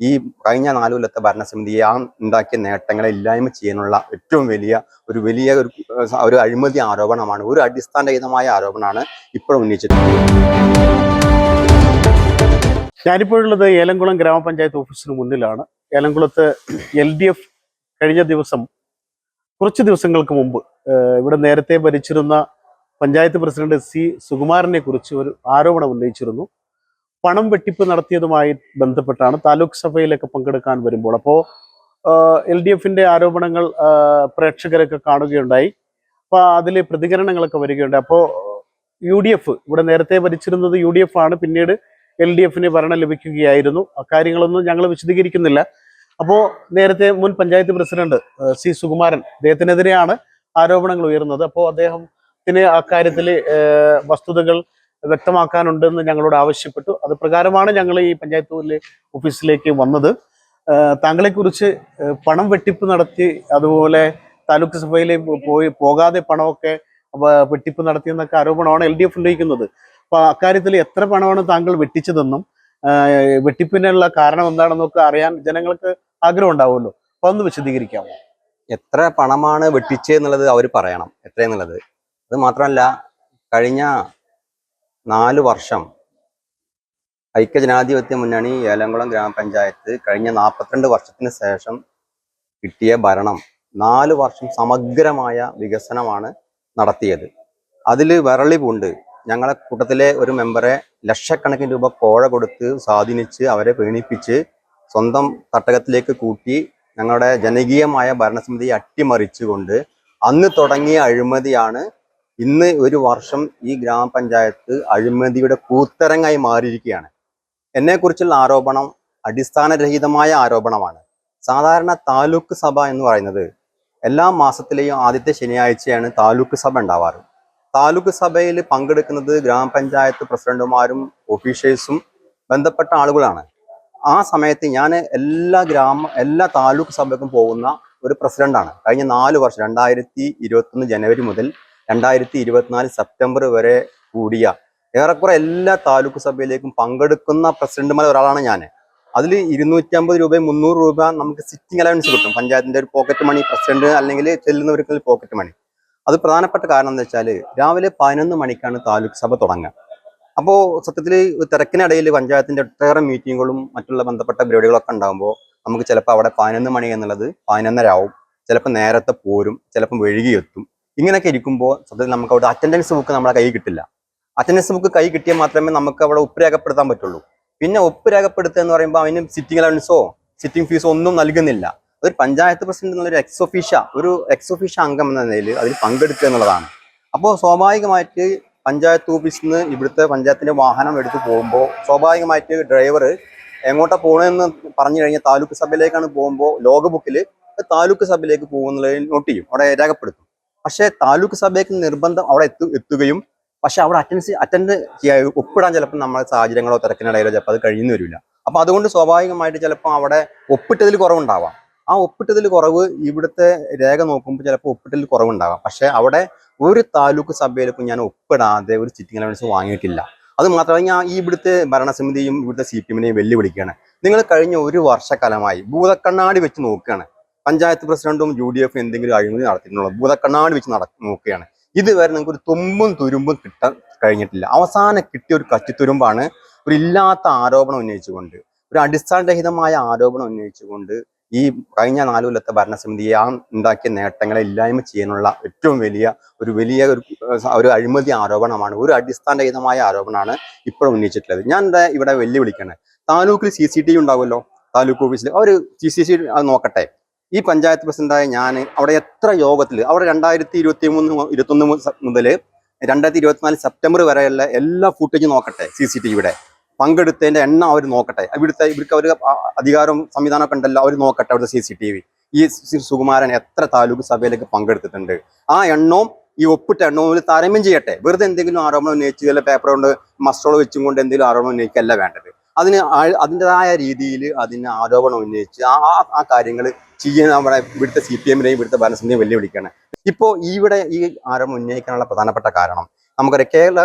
ഈ കഴിഞ്ഞ നാല് കൊല്ലത്തെ ഭരണസമിതി ആ ഉണ്ടാക്കിയ നേട്ടങ്ങളെ ഇല്ലായ്മ ചെയ്യാനുള്ള ഏറ്റവും വലിയ ഒരു വലിയ ഒരു ഒരു അഴിമതി ആരോപണമാണ് ഒരു അടിസ്ഥാനരഹിതമായ ആരോപണമാണ് ഇപ്പോൾ ഉന്നയിച്ചിട്ടുള്ളത് ഞാനിപ്പോഴുള്ളത് ഏലംകുളം ഗ്രാമപഞ്ചായത്ത് ഓഫീസിന് മുന്നിലാണ്. ഏലംകുളത്ത് എൽ ഡി എഫ് കഴിഞ്ഞ ദിവസം കുറച്ച് ദിവസങ്ങൾക്ക് മുമ്പ് ഇവിടെ നേരത്തെ ഭരിച്ചിരുന്ന പഞ്ചായത്ത് പ്രസിഡന്റ് സി സുകുമാരനെ കുറിച്ച് ഒരു ആരോപണം ഉന്നയിച്ചിരുന്നു. പണം വെട്ടിപ്പ് നടത്തിയതുമായി ബന്ധപ്പെട്ടാണ് താലൂക്ക് സഭയിലൊക്കെ പങ്കെടുക്കാൻ വരുമ്പോൾ. അപ്പോൾ എൽ ഡി എഫിന്റെ ആരോപണങ്ങൾ പ്രേക്ഷകരൊക്കെ കാണുകയുണ്ടായി. അപ്പോൾ അതിൽ പ്രതികരണങ്ങളൊക്കെ വരികയുണ്ടായി അപ്പോൾ യു ഡി എഫ് ഇവിടെ നേരത്തെ ഭരിച്ചിരുന്നത് യു ഡി എഫ് ആണ്. പിന്നീട് എൽ ഡി എഫിന് ഭരണം ലഭിക്കുകയായിരുന്നു. അക്കാര്യങ്ങളൊന്നും ഞങ്ങൾ വിശദീകരിക്കുന്നില്ല. അപ്പോൾ നേരത്തെ മുൻ പഞ്ചായത്ത് പ്രസിഡന്റ് സി സുകുമാരൻ അദ്ദേഹത്തിനെതിരെയാണ് ആരോപണങ്ങൾ ഉയർന്നത്. അപ്പോൾ അദ്ദേഹത്തിന് അക്കാര്യത്തിൽ വസ്തുതകൾ വ്യക്തമാക്കാനുണ്ടെന്ന് ഞങ്ങളോട് ആവശ്യപ്പെട്ടു. അത് പ്രകാരമാണ് ഞങ്ങൾ ഈ പഞ്ചായത്ത് ഓഫീസിലേക്ക് വന്നത്. താങ്കളെക്കുറിച്ച് പണം വെട്ടിപ്പ് നടത്തി അതുപോലെ താലൂക്ക് സഭയിൽ പോയി പോകാതെ പണമൊക്കെ വെട്ടിപ്പ് വെട്ടിപ്പ് നടത്തിയെന്നൊക്കെ ആരോപണമാണ് എൽ ഡി എഫ് ഉന്നയിക്കുന്നത്. അപ്പൊ അക്കാര്യത്തിൽ എത്ര പണമാണ് താങ്കൾ വെട്ടിച്ചതെന്നും വെട്ടിപ്പിനുള്ള കാരണം എന്താണെന്നൊക്കെ അറിയാൻ ജനങ്ങൾക്ക് ആഗ്രഹം ഉണ്ടാവുമല്ലോ. അപ്പൊ ഒന്ന് വിശദീകരിക്കാമോ? എത്ര പണമാണ് വെട്ടിച്ചെന്നുള്ളത് അവർ പറയണം. എത്രയെന്നുള്ളത് അത് മാത്രമല്ല കഴിഞ്ഞ നാല് വർഷം. ഐക്യജനാധിപത്യ മുന്നണി ഏലംകുളം ഗ്രാമപഞ്ചായത്ത് കഴിഞ്ഞ നാൽപ്പത്തിരണ്ട് വർഷത്തിന് ശേഷം കിട്ടിയ ഭരണം. നാല് വർഷം സമഗ്രമായ വികസനമാണ് നടത്തിയത്. അതിൽ വരളി പൂണ്ട്. ഞങ്ങളെ കൂട്ടത്തിലെ ഒരു മെമ്പറെ ലക്ഷക്കണക്കിന് രൂപ കോഴ കൊടുത്ത് സ്വാധീനിച്ച് അവരെ പീണിപ്പിച്ച് സ്വന്തം തട്ടകത്തിലേക്ക് കൂട്ടി ഞങ്ങളുടെ ജനകീയമായ ഭരണസമിതിയെ അട്ടിമറിച്ചുകൊണ്ട് അന്ന് തുടങ്ങിയ അഴിമതിയാണ് ഇന്ന് ഒരു വർഷം ഈ ഗ്രാമപഞ്ചായത്ത് അഴിമതിയുടെ കൂത്തരങ്ങായി മാറിയിരിക്കുകയാണ്. എന്നെക്കുറിച്ചുള്ള ആരോപണം അടിസ്ഥാനരഹിതമായ ആരോപണമാണ്. സാധാരണ താലൂക്ക് സഭ എന്ന് പറയുന്നത് എല്ലാ മാസത്തിലെയും ആദ്യത്തെ ശനിയാഴ്ചയാണ് താലൂക്ക് സഭ ഉണ്ടാവാറ്. താലൂക്ക് സഭയിൽ പങ്കെടുക്കുന്നത് ഗ്രാമപഞ്ചായത്ത് പ്രസിഡന്റുമാരും ഓഫീഷ്യൽസും ബന്ധപ്പെട്ട ആളുകളാണ്. ആ സമയത്ത് ഞാൻ എല്ലാ ഗ്രാമ എല്ലാ താലൂക്ക് സഭയ്ക്കും പോകുന്ന ഒരു പ്രസിഡന്റാണ്. കഴിഞ്ഞ നാല് വർഷം രണ്ടായിരത്തി ഇരുപത്തൊന്ന് ജനുവരി മുതൽ രണ്ടായിരത്തി ഇരുപത്തിനാല് സെപ്റ്റംബർ വരെ കൂടിയ ഏറെക്കുറെ എല്ലാ താലൂക്ക് സഭയിലേക്കും പങ്കെടുക്കുന്ന പ്രസിഡന്റുമാരിൽ ഒരാളാണ് ഞാൻ അതിൽ ഇരുന്നൂറ്റമ്പത് രൂപയും മുന്നൂറ് രൂപ നമുക്ക് സിറ്റിംഗ് അലവൻസ് കിട്ടും. പഞ്ചായത്തിന്റെ ഒരു പോക്കറ്റ് മണി പ്രസിഡന്റ് അല്ലെങ്കിൽ ചെല്ലുന്നവർക്ക് പോക്കറ്റ് മണി അത് പ്രധാനപ്പെട്ട കാരണം എന്താ വെച്ചാൽ രാവിലെ പതിനൊന്ന് മണിക്കാണ് താലൂക്ക് സഭ തുടങ്ങുക. അപ്പോൾ സത്യത്തിൽ തിരക്കിനിടയിൽ പഞ്ചായത്തിന്റെ ഒട്ടേറെ മീറ്റിങ്ങുകളും മറ്റുള്ള ബന്ധപ്പെട്ട പരിപാടികളൊക്കെ ഉണ്ടാകുമ്പോൾ നമുക്ക് ചിലപ്പോൾ അവിടെ പതിനൊന്ന് മണി എന്നുള്ളത് പതിനൊന്നര ആവും. ചിലപ്പോൾ നേരത്തെ പോരും ചിലപ്പം വഴുകിയെത്തും ഇങ്ങനെയൊക്കെ ഇരിക്കുമ്പോൾ സത്യത്തിൽ നമുക്ക് അവിടെ അറ്റൻഡൻസ് ബുക്ക് നമ്മളെ കൈ കിട്ടില്ല. അറ്റൻഡൻസ് ബുക്ക് കൈ കിട്ടിയാൽ മാത്രമേ നമുക്ക് അവിടെ ഒപ്പ് രേഖപ്പെടുത്താൻ പറ്റുള്ളൂ. പിന്നെ ഒപ്പ് രേഖപ്പെടുത്തുക എന്ന് പറയുമ്പോൾ അതിന് സിറ്റിംഗ് അലവൻസോ സിറ്റിംഗ് ഫീസോ ഒന്നും നൽകുന്നില്ല. അതൊരു പഞ്ചായത്ത് പ്രസിഡന്റ് എന്നുള്ളൊരു എക്സ് ഒഫീഷ്യ ഒരു എക്സ് ഒഫീഷ്യ അംഗം എന്ന നിലയിൽ അതിൽ പങ്കെടുക്കുക എന്നുള്ളതാണ്. അപ്പോൾ സ്വാഭാവികമായിട്ട് പഞ്ചായത്ത് ഓഫീസിൽ നിന്ന് ഇവിടുത്തെ പഞ്ചായത്തിന്റെ വാഹനം എടുത്ത് പോകുമ്പോൾ സ്വാഭാവികമായിട്ട് ഡ്രൈവർ എങ്ങോട്ടാണ് പോകണമെന്ന് പറഞ്ഞു കഴിഞ്ഞാൽ താലൂക്ക് സഭയിലേക്കാണ് പോകുമ്പോൾ ലോഗ് ബുക്കിൽ താലൂക്ക് സഭയിലേക്ക് പോകുന്നുള്ളത് നോട്ട് ചെയ്യും. അവിടെ രേഖപ്പെടുത്തും. പക്ഷേ താലൂക്ക് സഭയ്ക്ക് നിർബന്ധം അവിടെ എത്തു എത്തുകയും പക്ഷെ അവിടെ അറ്റൻഡ് അറ്റൻഡ് ചെയ്യാൻ ഒപ്പിടാൻ ചിലപ്പോൾ നമ്മുടെ സാഹചര്യങ്ങളോ തിരക്കിനിടയിലോ ചിലപ്പോൾ അത് കഴിയുന്നു വരില്ല. അപ്പൊ അതുകൊണ്ട് സ്വാഭാവികമായിട്ട് ചിലപ്പോൾ അവിടെ ഒപ്പിട്ടതിൽ കുറവുണ്ടാവാം. ആ ഒപ്പിട്ടതിൽ കുറവ് ഇവിടുത്തെ രേഖ നോക്കുമ്പോൾ ചിലപ്പോൾ ഒപ്പിട്ടതിൽ കുറവുണ്ടാവാം. പക്ഷേ അവിടെ ഒരു താലൂക്ക് സഭയിലേക്കും ഞാൻ ഒപ്പിടാതെ ഒരു സിറ്റിംഗ് അലവൻസ് വാങ്ങിയിട്ടില്ല. അത് മാത്രമല്ല ഞാൻ ഈ ഇവിടുത്തെ ഭരണസമിതിയും ഇവിടുത്തെ സി പി എമ്മിനെയും വെല്ലുവിളിക്കുകയാണ്. നിങ്ങൾ കഴിഞ്ഞ ഒരു വർഷക്കാലമായി ഭൂതക്കണ്ണാടി വെച്ച് നോക്കുകയാണ്. പഞ്ചായത്ത് പ്രസിഡന്റും യു ഡി എഫും എന്തെങ്കിലും അഴിമതി നടത്തിയിട്ടുള്ളൂ ഭൂതക്കണ്ണാടി വെച്ച് നട നോക്കുകയാണ്. ഇതുവരെ നിങ്ങൾക്ക് ഒരു തുമ്പും തുരുമ്പും കിട്ടാൻ കഴിഞ്ഞിട്ടില്ല. അവസാനം കിട്ടിയ ഒരു കച്ചിത്തുരുമ്പാണ് ഒരു ഇല്ലാത്ത ആരോപണം ഉന്നയിച്ചുകൊണ്ട് ഒരു അടിസ്ഥാനരഹിതമായ ആരോപണം ഉന്നയിച്ചുകൊണ്ട് ഈ കഴിഞ്ഞ നാലു കൊല്ലത്തെ ഭരണസമിതിയെ ആ ഉണ്ടാക്കിയ നേട്ടങ്ങളെ ഇല്ലായ്മ ചെയ്യാനുള്ള ഏറ്റവും വലിയ ഒരു വലിയ ഒരു ഒരു അഴിമതി ആരോപണമാണ് ഒരു അടിസ്ഥാനരഹിതമായ ആരോപണമാണ് ഇപ്പോൾ ഉന്നയിച്ചിട്ടുള്ളത്. ഞാൻ ഇവിടെ വെല്ലുവിളിക്കണേ. താലൂക്കിൽ സി സി ടി വി ഉണ്ടാവുമല്ലോ? താലൂക്ക് ഓഫീസിൽ അവർ സി സി അത് നോക്കട്ടെ. ഈ പഞ്ചായത്ത് പ്രസിഡന്റായ ഞാൻ അവിടെ എത്ര യോഗത്തിൽ അവിടെ രണ്ടായിരത്തി ഇരുപത്തി മൂന്ന് ഇരുപത്തൊന്ന് മുതൽ രണ്ടായിരത്തി ഇരുപത്തിനാല് സെപ്റ്റംബർ വരെയുള്ള എല്ലാ ഫുട്ടേജും നോക്കട്ടെ സി സി ടി വിയുടെ പങ്കെടുത്തതിന്റെ എണ്ണം അവർ നോക്കട്ടെ. ഇവിടുത്തെ ഇവർക്ക് അവർ അധികാരം സംവിധാനമൊക്കെ ഉണ്ടല്ലോ അവർ നോക്കട്ടെ അവിടുത്തെ സി സി ടി വി ഈ സുകുമാരൻ എത്ര താലൂക്ക് സഭയിലേക്ക് പങ്കെടുത്തിട്ടുണ്ട്? ആ എണ്ണവും ഈ ഒപ്പിട്ട എണ്ണവും താരമ്യം ചെയ്യട്ടെ. വെറുതെ എന്തെങ്കിലും ആരോപണം ഉന്നയിച്ച് ചില പേപ്പർ കൊണ്ട് മസ്റ്റോൾ വെച്ചും കൊണ്ട് എന്തെങ്കിലും ആരോപണം ഉന്നയിക്കല്ല വേണ്ടത്. അതിന് അതിന്റെതായ രീതിയിൽ അതിന് ആരോപണം ഉന്നയിച്ച് ആ- ആ കാര്യങ്ങൾ ചെയ്യുന്ന നമ്മുടെ ഇവിടുത്തെ സി പി എമ്മിനെയും ഇവിടുത്തെ ഭരണസമിതിയും വെല്ലുവിളിക്കുകയാണ്. ഇപ്പോൾ ഇവിടെ ഈ ആരം ഉന്നയിക്കാനുള്ള പ്രധാനപ്പെട്ട കാരണം നമുക്കറിയാം കേരള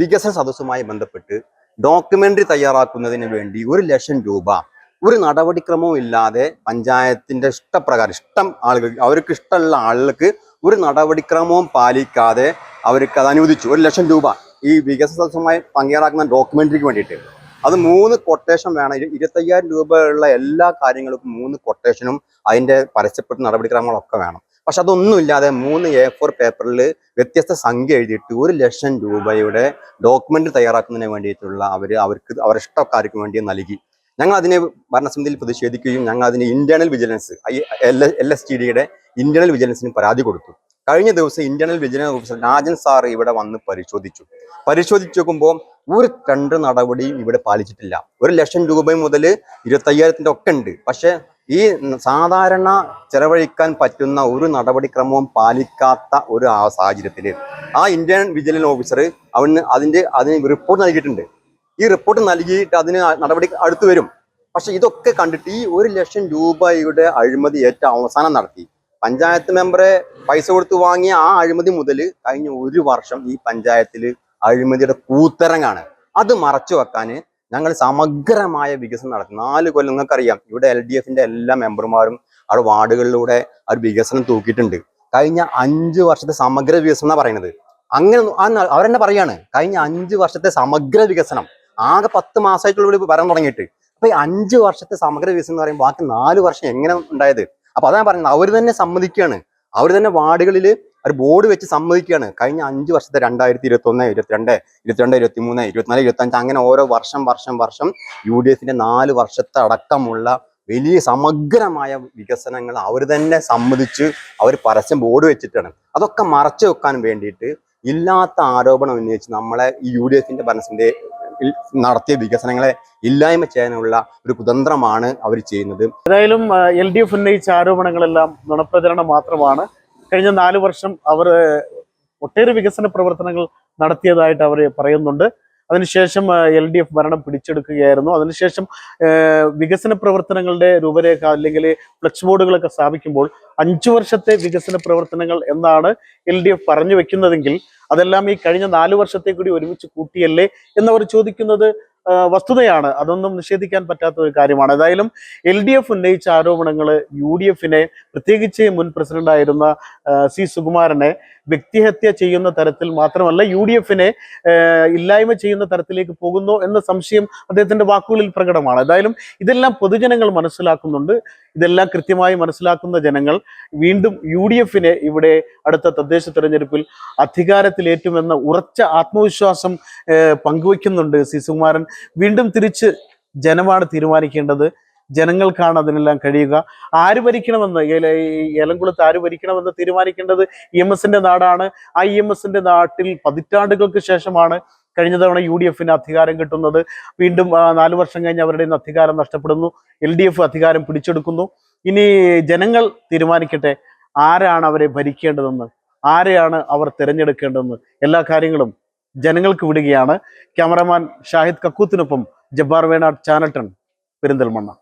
വികസന സദസ്സുമായി ബന്ധപ്പെട്ട് ഡോക്യുമെന്ററി തയ്യാറാക്കുന്നതിന് വേണ്ടി ഒരു ലക്ഷം രൂപ ഒരു നടപടിക്രമവും ഇല്ലാതെ പഞ്ചായത്തിന്റെ ഇഷ്ടപ്രകാരം ഇഷ്ടം ആളുകൾ അവർക്ക് ഇഷ്ടമുള്ള ആളുകൾക്ക് ഒരു നടപടിക്രമവും പാലിക്കാതെ അവർക്ക് അത് അനുവദിച്ചു. ഒരു ലക്ഷം രൂപ ഈ വികസന സദസ്സുമായി പങ്കെടുക്കുന്ന ഡോക്യുമെന്ററിക്ക് വേണ്ടിയിട്ട്. അത് മൂന്ന് കൊട്ടേഷൻ വേണം ഇരു- ഇരുപത്തയ്യായിരം രൂപയുള്ള എല്ലാ കാര്യങ്ങൾക്കും മൂന്ന് കൊട്ടേഷനും അതിന്റെ പരസ്യപ്പെട്ട നടപടിക്രമങ്ങളൊക്കെ വേണം. പക്ഷെ അതൊന്നുമില്ലാതെ മൂന്ന് എ ഫോർ പേപ്പറിൽ വ്യത്യസ്ത സംഖ്യ എഴുതിയിട്ട് ഒരു ലക്ഷം രൂപയുടെ ഡോക്യുമെന്റ് തയ്യാറാക്കുന്നതിന് വേണ്ടിയിട്ടുള്ള അവർ അവർക്ക് അവരുടെ ഇഷ്ടക്കാർക്ക് വേണ്ടി നൽകി. ഞങ്ങൾ അതിനെ ഭരണസമിതിയിൽ പ്രതിഷേധിക്കുകയും ഞങ്ങൾ അതിന് internal vigilance L S T ഡിയുടെ ഇന്റേണൽ വിജിലൻസിന് പരാതി കൊടുത്തു. കഴിഞ്ഞ ദിവസം internal vigilance officer Rajan sir ഇവിടെ വന്ന് പരിശോധിച്ചു. പരിശോധിച്ച് നോക്കുമ്പോൾ ഒരു രണ്ട് നടപടിയും ഇവിടെ പാലിച്ചിട്ടില്ല. ഒരു ലക്ഷം രൂപ മുതൽ ഇരുപത്തയ്യായിരത്തിന്റെ ഒക്കെ ഉണ്ട്. പക്ഷേ ഈ സാധാരണ ചെലവഴിക്കാൻ പറ്റുന്ന ഒരു നടപടിക്രമവും പാലിക്കാത്ത ഒരു ആ സാഹചര്യത്തിൽ ആ ഇന്ത്യൻ വിജിലൻസ് ഓഫീസർ അവന് അതിന്റെ അതിന് റിപ്പോർട്ട് നൽകിയിട്ടുണ്ട്. ഈ റിപ്പോർട്ട് നൽകിയിട്ട് അതിന് നടപടി അടുത്തു വരും. പക്ഷെ ഇതൊക്കെ കണ്ടിട്ട് ഈ ഒരു ലക്ഷം രൂപയുടെ അഴിമതി ഏറ്റവും അവസാനം നടത്തി. പഞ്ചായത്ത് മെമ്പറെ പൈസ കൊടുത്ത് വാങ്ങിയ ആ അഴിമതി മുതൽ കഴിഞ്ഞ ഒരു വർഷം ഈ പഞ്ചായത്തിൽ അഴിമതിയുടെ കൂത്തരങ്ങാണ്. അത് മറച്ചു വെക്കാൻ ഞങ്ങൾ സമഗ്രമായ വികസനം നടത്തി. നാല് കൊല്ലം നിങ്ങൾക്കറിയാം ഇവിടെ എൽ ഡി എഫിന്റെ എല്ലാ മെമ്പർമാരും അവിടെ വാർഡുകളിലൂടെ ഒരു വികസനം തൂക്കിയിട്ടുണ്ട്. കഴിഞ്ഞ അഞ്ച് വർഷത്തെ സമഗ്ര വികസനം എന്നാണ് പറയുന്നത്. അങ്ങനെ അവരെന്നെ പറയാണ് കഴിഞ്ഞ അഞ്ച് വർഷത്തെ സമഗ്ര വികസനം. ആകെ പത്ത് മാസമായിട്ടുള്ള വരാൻ തുടങ്ങിയിട്ട്. അപ്പൊ ഈ അഞ്ച് വർഷത്തെ സമഗ്ര വികസനം എന്ന് പറയുമ്പോൾ ബാക്കി നാല് വർഷം എങ്ങനെ ഉണ്ടായത്? അപ്പൊ അതാണ് പറയുന്നത് അവർ തന്നെ സമ്മതിക്കുകയാണ് അവർ തന്നെ വാർഡുകളിൽ ഒരു ബോർഡ് വെച്ച് സമ്മതിക്കുകയാണ് കഴിഞ്ഞ അഞ്ച് വർഷത്തെ രണ്ടായിരത്തി ഇരുപത്തി ഒന്ന് ഇരുപത്തിരണ്ട് ഇരുപത്തിരണ്ട് ഇരുപത്തി മൂന്ന് ഇരുപത്തിനാല് ഇരുപത്തി അഞ്ച് അങ്ങനെ ഓരോ വർഷം വർഷം വർഷം യു ഡി എഫിന്റെ നാല് വർഷത്തെ അടക്കമുള്ള വലിയ സമഗ്രമായ വികസനങ്ങൾ അവർ തന്നെ സമ്മതിച്ച് അവർ പരസ്യം ബോർഡ് വെച്ചിട്ടാണ്. അതൊക്കെ മറച്ചു വെക്കാൻ വേണ്ടിയിട്ട് ഇല്ലാത്ത ആരോപണം ഉന്നയിച്ച് നമ്മളെ ഈ യു ഡി എഫിന്റെ ഇൽ നടത്തിയ വികസനങ്ങളെ ഇല്ലായ്മ ചെയ്യാനുള്ള ഒരു കുതന്ത്രമാണ് അവർ ചെയ്യുന്നത്. ഏതായാലും എൽ ഡി എഫ് ഉന്നയിച്ച ആരോപണങ്ങളെല്ലാം നുണപ്രചരണം മാത്രമാണ്. കഴിഞ്ഞ നാല് വർഷം അവർ ഒട്ടേറെ വികസന പ്രവർത്തനങ്ങൾ നടത്തിയതായിട്ട് അവർ പറയുന്നുണ്ട്. അതിനുശേഷം എൽ ഡി എഫ് ഭരണം പിടിച്ചെടുക്കുകയായിരുന്നു. അതിനുശേഷം വികസന പ്രവർത്തനങ്ങളുടെ രൂപരേഖ അല്ലെങ്കിൽ ഫ്ലക്സ് ബോർഡുകളൊക്കെ സ്ഥാപിക്കുമ്പോൾ അഞ്ചു വർഷത്തെ വികസന പ്രവർത്തനങ്ങൾ എന്നാണ് എൽ ഡി എഫ് പറഞ്ഞു വെക്കുന്നതെങ്കിൽ അതെല്ലാം ഈ കഴിഞ്ഞ നാലു വർഷത്തെ കൂടി ഒരുമിച്ച് കൂട്ടിയല്ലേ എന്നവർ ചോദിക്കുന്നത് വസ്തുതയാണ്. അതൊന്നും നിഷേധിക്കാൻ പറ്റാത്ത ഒരു കാര്യമാണ്. ഏതായാലും എൽ ഡി എഫ് ഉന്നയിച്ച ആരോപണങ്ങൾ യു ഡി എഫിനെ പ്രത്യേകിച്ച് മുൻ പ്രസിഡന്റായിരുന്ന സി സുകുമാരനെ വ്യക്തിഹത്യ ചെയ്യുന്ന തരത്തിൽ മാത്രമല്ല യു ഡി എഫിനെ ഇല്ലായ്മ ചെയ്യുന്ന തരത്തിലേക്ക് പോകുന്നു എന്ന സംശയം അദ്ദേഹത്തിന്റെ വാക്കുകളിൽ പ്രകടമാണ്. ഏതായാലും ഇതെല്ലാം പൊതുജനങ്ങൾ മനസ്സിലാക്കുന്നുണ്ട്. ഇതെല്ലാം കൃത്യമായി മനസ്സിലാക്കുന്ന ജനങ്ങൾ വീണ്ടും യു ഡി എഫിനെ ഇവിടെ അടുത്ത തദ്ദേശ തെരഞ്ഞെടുപ്പിൽ അധികാരത്തിലേറ്റുമെന്ന ഉറച്ച ആത്മവിശ്വാസം പങ്കുവയ്ക്കുന്നുണ്ട് സി. സുകുമാരൻ. വീണ്ടും തിരിച്ച് ജനമാണ് തീരുമാനിക്കേണ്ടത്. ജനങ്ങൾക്കാണ് അതിനെല്ലാം കഴിയുക. ആര് ഭരിക്കണമെന്ന്? ഏലംകുളത്ത് ആര് ഭരിക്കണമെന്ന് തീരുമാനിക്കേണ്ടത് ഇ എം എസിന്റെ നാടാണ്. ആ ഇ എം എസിന്റെ നാട്ടിൽ പതിറ്റാണ്ടുകൾക്ക് ശേഷമാണ് കഴിഞ്ഞ തവണ യു ഡി എഫിന് അധികാരം കിട്ടുന്നത്. വീണ്ടും നാലു വർഷം കഴിഞ്ഞ് അവരുടെ അധികാരം നഷ്ടപ്പെടുന്നു. എൽ ഡി എഫ് അധികാരം പിടിച്ചെടുക്കുന്നു. ഇനി ജനങ്ങൾ തീരുമാനിക്കട്ടെ. ആരാണ് അവരെ ഭരിക്കേണ്ടതെന്ന്? ആരെയാണ് അവർ തിരഞ്ഞെടുക്കേണ്ടതെന്ന്? എല്ലാ കാര്യങ്ങളും ജനങ്ങൾക്ക് വിടുകയാണ്. ക്യാമറമാൻ ഷാഹിദ് കക്കൂത്തിനൊപ്പം Jabbar Venad channel ton Perinthalmanna.